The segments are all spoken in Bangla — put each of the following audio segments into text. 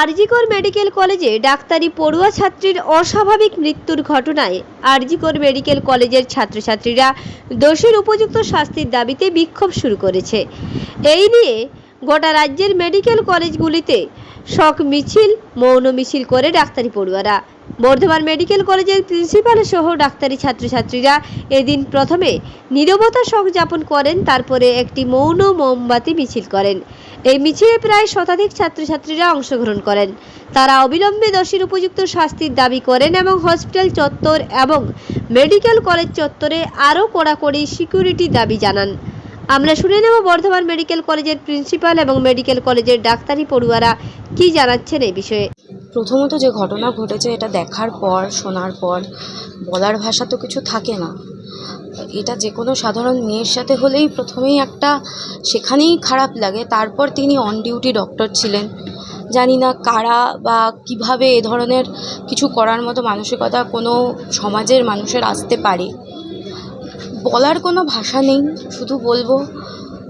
আরজিকর মেডিকেল কলেজে ডাক্তারি পড়ুয়া ছাত্রীর অস্বাভাবিক মৃত্যুর ঘটনায় আরজিকর মেডিকেল কলেজের ছাত্রছাত্রীরা দোষীর উপযুক্ত শাস্তির দাবিতে বিক্ষোভ শুরু করেছে। এই নিয়ে গোটা রাজ্যের মেডিকেল কলেজগুলিতে শক মিছিল, মৌন মিছিল করে ডাক্তারি পড়ুয়ারা। বর্ধমান মেডিকেল কলেজের প্রিন্সিপাল সহ ডাক্তারি ছাত্রছাত্রীরা এদিন প্রথমে নীরবতা শখ যাপন করেন, তারপরে একটি মৌন মোমবাতি মিছিল করেন। এই মিছিলে প্রায় শতাধিক ছাত্রছাত্রীরা অংশগ্রহণ করেন। তারা অবিলম্বে দোষীর উপযুক্ত শাস্তির দাবি করেন এবং হসপিটাল চত্বর এবং মেডিকেল কলেজ চত্বরে আরও কড়াকড়ি সিকিউরিটি দাবি জানান। আমরা শুনে নেব বর্ধমান মেডিকেল কলেজের প্রিন্সিপাল এবং মেডিকেল কলেজের ডাক্তারি পড়ুয়ারা কি জানাচ্ছেন এই বিষয়ে? প্রথমত যে ঘটনা ঘটেছে, এটা দেখার পর, শোনার পর, বলার ভাষা তো কিছু থাকে না। এটা যে কোনো সাধারণ মেয়ের সাথে হলেই প্রথমেই একটা সেখানেই খারাপ লাগে। তারপর তিনি অন ডিউটি ডক্টর ছিলেন। জানি না কারা বা কীভাবে এ ধরনের কিছু করার মতো মানসিকতা কোনো সমাজের মানুষের আসতে পারে। বলার কোনো ভাষা নেই, শুধু বলব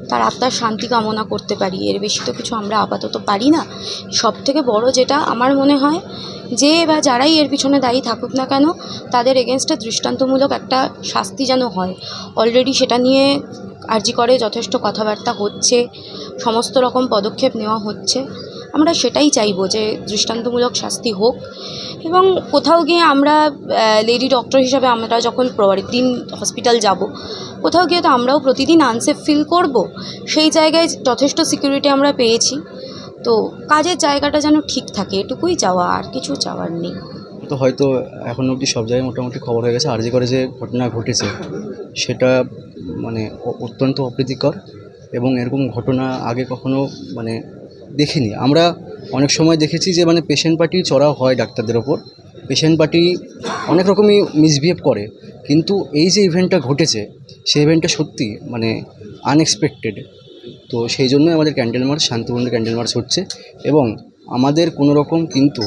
তার আত্মার শান্তি কামনা করতে পারি। এর বেশি তো কিছু আমরা আপাতত পারি না। সব থেকে বড় যেটা আমার মনে হয় যে বা যারাই এর পিছনে দায়ী থাকুক না কেন, তাদের এগেনস্টে দৃষ্টান্তমূলক একটা শাস্তি যেন হয়। অলরেডি সেটা নিয়ে আর্জি করে যথেষ্ট কথাবার্তা হচ্ছে, সমস্ত রকম পদক্ষেপ নেওয়া হচ্ছে। আমরা সেটাই চাইব যে দৃষ্টান্তমূলক শাস্তি হোক এবং কোথাও গিয়ে আমরা লেডি ডক্টর হিসাবে আমরা যখন দিন হসপিটাল যাব, কোথাও গিয়ে তো আমরাও প্রতিদিন আনসেফ ফিল করব। সেই জায়গায় যথেষ্ট সিকিউরিটি আমরা পেয়েছি। তো কাজের জায়গাটা যেন ঠিক থাকে, এটুকুই চাওয়া, আর কিছু চাওয়ার নেই। তো হয়তো এখন অবধি সব জায়গায় মোটামুটি খবর হয়ে গেছে। আরজি করে যে ঘটনা ঘটেছে, সেটা মানে অত্যন্ত অপ্রীতিকর এবং এরকম ঘটনা আগে কখনো মানে দেখিনি। আমরা অনেক সময় দেখেছি যে মানে পেশেন্ট পার্টি চড়া হয় ডাক্তারদের ওপর। পেশেন্ট পার্টি অনেক রকমই মিসবিহেভ করে। কিন্তু এই যে ইভেন্টটা ঘটেছে, সেই ইভেন্টটা সত্যি মানে আনএক্সপেক্টেড তো সেই জন্যই আমাদের ক্যান্ডেল মার্চ শান্তিপূর্ণ ক্যান্ডেল মার্চ হচ্ছে। এবং আমাদের কোনো রকম কিন্তু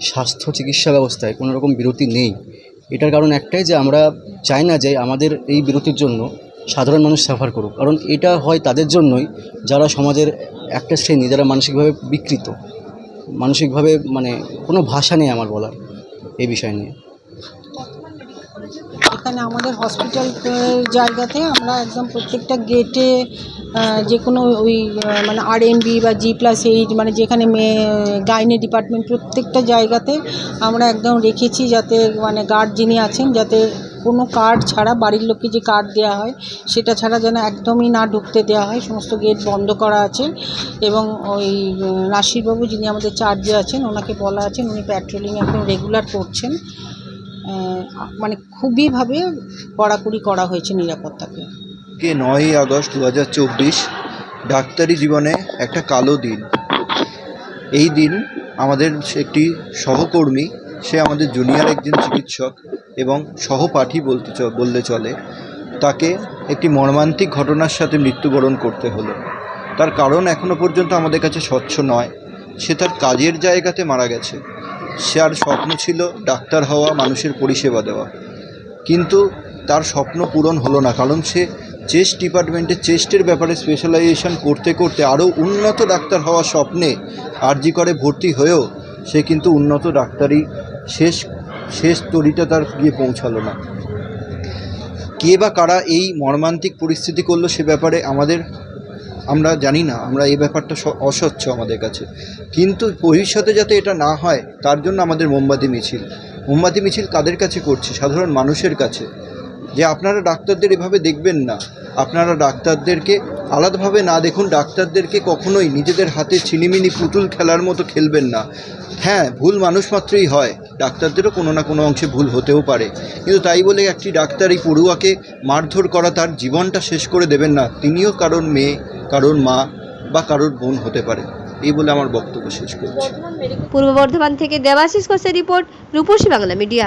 স্বাস্থ্য চিকিৎসা ব্যবস্থায় কোনো রকম বিরতি নেই। এটার কারণ একটাই যে, আমরা চাই না যে, আমাদের এই বিরতির জন্য সাধারণ মানুষ সাফার করুক। কারণ এটা হয় তাদের জন্যই যারা সমাজের একটা শ্রেণি, যারা মানসিকভাবে বিকৃত। মানসিকভাবে মানে কোনো ভাষা নেই আমার বলার এই বিষয় নিয়ে। এখানে আমাদের হসপিটাল জায়গাতে আমরা একদম প্রত্যেকটা গেটে যে কোনো ওই মানে আর বি জি প্লাস এইট মানে যেখানে মেয়ে গাইনি ডিপার্টমেন্ট প্রত্যেকটা জায়গাতে আমরা একদম রেখেছি যাতে মানে গার্ড যিনি আছেন যাতে কোনো কার্ড ছাড়া বাড়ির লোককে যে কার্ড দেওয়া হয়, সেটা ছাড়া যেন একদমই না ঢুকতে দেওয়া হয়। সমস্ত গেট বন্ধ করা আছে এবং ওই নাসিরবাবু যিনি আমাদের চার্জে আছেন, ওনাকে বলা আছেন উনি প্যাট্রোলিং একদম রেগুলার করছেন। মানে খুবইভাবে কড়াকড়ি করা হয়েছে নিরাপত্তাকে। কে নয়ই আগস্ট দু হাজার চব্বিশ, ডাক্তারি জীবনে একটা কালো দিন। এই দিন আমাদের একটি সহকর্মী সে আমাদের জুনিয়র একজন চিকিৎসক এবং সহপাঠী বলতে বললে চলে। তাকে একটি মর্মান্তিক ঘটনার সাথে মৃত্যুবরণ করতে হলো। তার কারণ এখনও পর্যন্ত আমাদের কাছে স্বচ্ছ নয়। সে তার কাজের জায়গাতে মারা গেছে। সে আর স্বপ্ন ছিল ডাক্তার হওয়া, মানুষের পরিষেবা দেওয়া। কিন্তু তার স্বপ্ন পূরণ হলো না, কারণ সে চেস্ট ডিপার্টমেন্টে চেস্টের ব্যাপারে স্পেশালাইজেশন করতে করতে আরও উন্নত ডাক্তার হওয়ার স্বপ্নে আরজি করে ভর্তি হয়েও সে কিন্তু উন্নত ডাক্তারি শেষ শেষ তরিটা তার গিয়ে পৌঁছালো না। কে বা কারা এই মর্মান্তিক পরিস্থিতি করল সে ব্যাপারে আমাদের আমরা জানি না, আমরা এই ব্যাপারটা অস্বচ্ছ আমাদের কাছে। কিন্তু ভবিষ্যতে যাতে এটা না হয়, তার জন্য আমাদের মোমবাতি, মিছিল। মোমবাতি, মিছিল কাদের কাছে করছি? সাধারণ মানুষের কাছে। যে আপনারা ডাক্তারদের এভাবে দেখবেন না, আপনারা ডাক্তারদেরকে আলাদাভাবে না দেখুন, ডাক্তারদেরকে কখনোই নিজেদের হাতে ছিনিমিনি পুতুল খেলার মতো খেলবেন না। হ্যাঁ ভুল মানুষ মাত্রই হয়। ডাক্তারদেরও কোনো না কোনো অংশে ভুল হতেও পারে। কিন্তু তাই বলে একটি ডাক্তার এই পড়ুয়াকে মারধর করা তার জীবনটা শেষ করে দেবেন না। তিনিও কারোর মেয়ে, কারোর মা বা কারোর বোন হতে পারে। এই বলে আমার বক্তব্য শেষ করছি। পূর্ব বর্ধমান থেকে দেবাশিস ঘোষের রিপোর্ট, রূপসী বাংলা মিডিয়া।